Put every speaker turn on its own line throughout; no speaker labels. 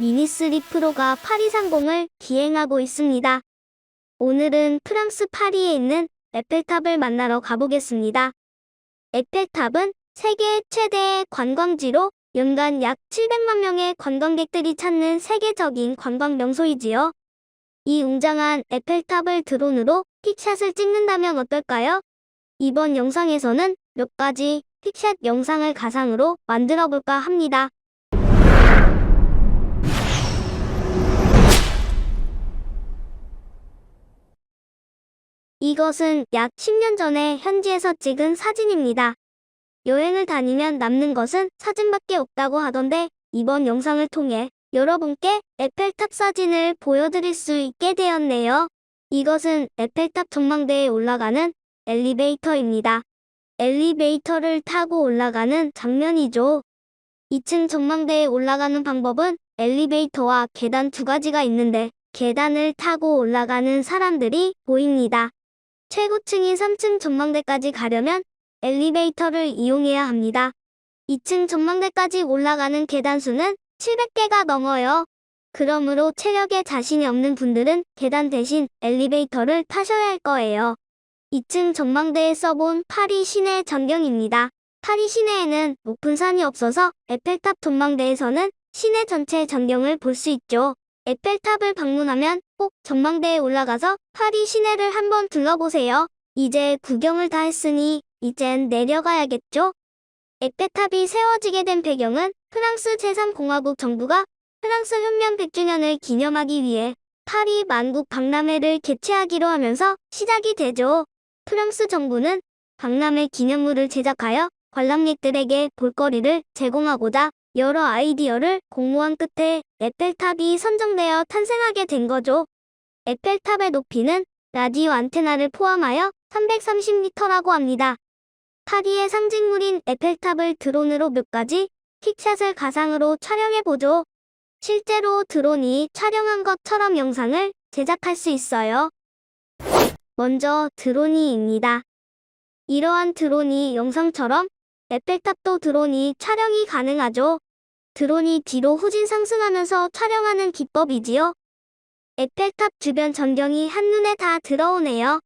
미니3 프로가 파리 상공을 기행하고 있습니다. 오늘은 프랑스 파리에 있는 에펠탑을 만나러 가보겠습니다. 에펠탑은 세계 최대의 관광지로 연간 약 700만 명의 관광객들이 찾는 세계적인 관광 명소이지요. 이 웅장한 에펠탑을 드론으로 픽샷을 찍는다면 어떨까요? 이번 영상에서는 몇 가지 픽샷 영상을 가상으로 만들어 볼까 합니다. 이것은 약 10년 전에 현지에서 찍은 사진입니다. 여행을 다니면 남는 것은 사진밖에 없다고 하던데 이번 영상을 통해 여러분께 에펠탑 사진을 보여드릴 수 있게 되었네요. 이것은 에펠탑 전망대에 올라가는 엘리베이터입니다. 엘리베이터를 타고 올라가는 장면이죠. 2층 전망대에 올라가는 방법은 엘리베이터와 계단 두 가지가 있는데 계단을 타고 올라가는 사람들이 보입니다. 최고층인 3층 전망대까지 가려면 엘리베이터를 이용해야 합니다. 2층 전망대까지 올라가는 계단 수는 700개가 넘어요. 그러므로 체력에 자신이 없는 분들은 계단 대신 엘리베이터를 타셔야 할 거예요. 2층 전망대에 써본 파리 시내 전경입니다. 파리 시내에는 높은 산이 없어서 에펠탑 전망대에서는 시내 전체 전경을 볼 수 있죠. 에펠탑을 방문하면 꼭 전망대에 올라가서 파리 시내를 한번 둘러보세요. 이제 구경을 다 했으니 이젠 내려가야겠죠? 에펠탑이 세워지게 된 배경은 프랑스 제3공화국 정부가 프랑스 혁명 100주년을 기념하기 위해 파리 만국 박람회를 개최하기로 하면서 시작이 되죠. 프랑스 정부는 박람회 기념물을 제작하여 관람객들에게 볼거리를 제공하고자 여러 아이디어를 공모한 끝에 에펠탑이 선정되어 탄생하게 된 거죠. 에펠탑의 높이는 라디오 안테나를 포함하여 330m라고 합니다. 파리의 상징물인 에펠탑을 드론으로 몇 가지 킥샷을 가상으로 촬영해보죠. 실제로 드론이 촬영한 것처럼 영상을 제작할 수 있어요. 먼저 드론이입니다. 이러한 드론이 영상처럼 에펠탑도 드론이 촬영이 가능하죠. 드론이 뒤로 후진 상승하면서 촬영하는 기법이지요. 에펠탑 주변 전경이 한눈에 다 들어오네요.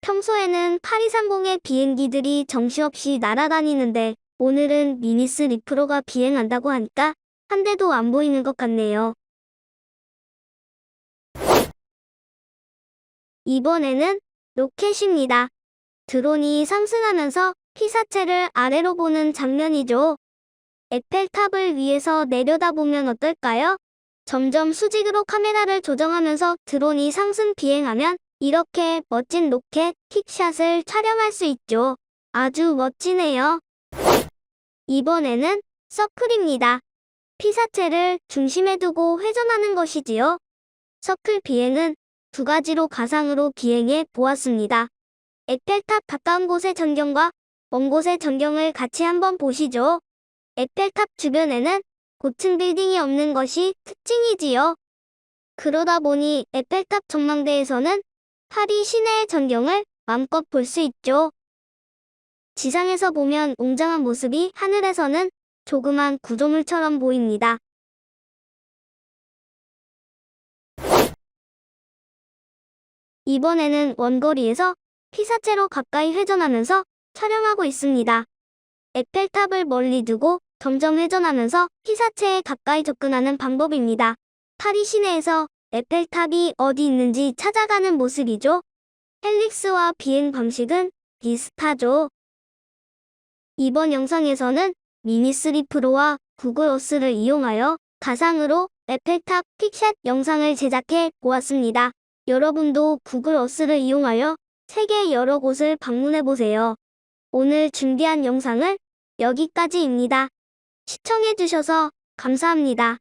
평소에는 파리 상공의 비행기들이 정시없이 날아다니는데 오늘은 미니스 리프로가 비행한다고 하니까 한 대도 안 보이는 것 같네요. 이번에는 로켓입니다. 드론이 상승하면서 피사체를 아래로 보는 장면이죠. 에펠탑을 위에서 내려다보면 어떨까요? 점점 수직으로 카메라를 조정하면서 드론이 상승 비행하면 이렇게 멋진 로켓 킥샷을 촬영할 수 있죠. 아주 멋지네요. 이번에는 서클입니다. 피사체를 중심에 두고 회전하는 것이지요. 서클 비행은 두 가지로 가상으로 비행해 보았습니다. 에펠탑 가까운 곳의 전경과 먼 곳의 전경을 같이 한번 보시죠. 에펠탑 주변에는 고층 빌딩이 없는 것이 특징이지요. 그러다 보니 에펠탑 전망대에서는 파리 시내의 전경을 마음껏 볼 수 있죠. 지상에서 보면 웅장한 모습이 하늘에서는 조그만 구조물처럼 보입니다. 이번에는 원거리에서 피사체로 가까이 회전하면서 촬영하고 있습니다. 에펠탑을 멀리 두고 점점 회전하면서 피사체에 가까이 접근하는 방법입니다. 파리 시내에서 에펠탑이 어디 있는지 찾아가는 모습이죠. 헬릭스와 비행 방식은 비슷하죠. 이번 영상에서는 미니3 프로와 구글 어스를 이용하여 가상으로 에펠탑 픽샷 영상을 제작해 보았습니다. 여러분도 구글 어스를 이용하여 세계 여러 곳을 방문해 보세요. 오늘 준비한 영상은 여기까지입니다. 시청해 주셔서 감사합니다.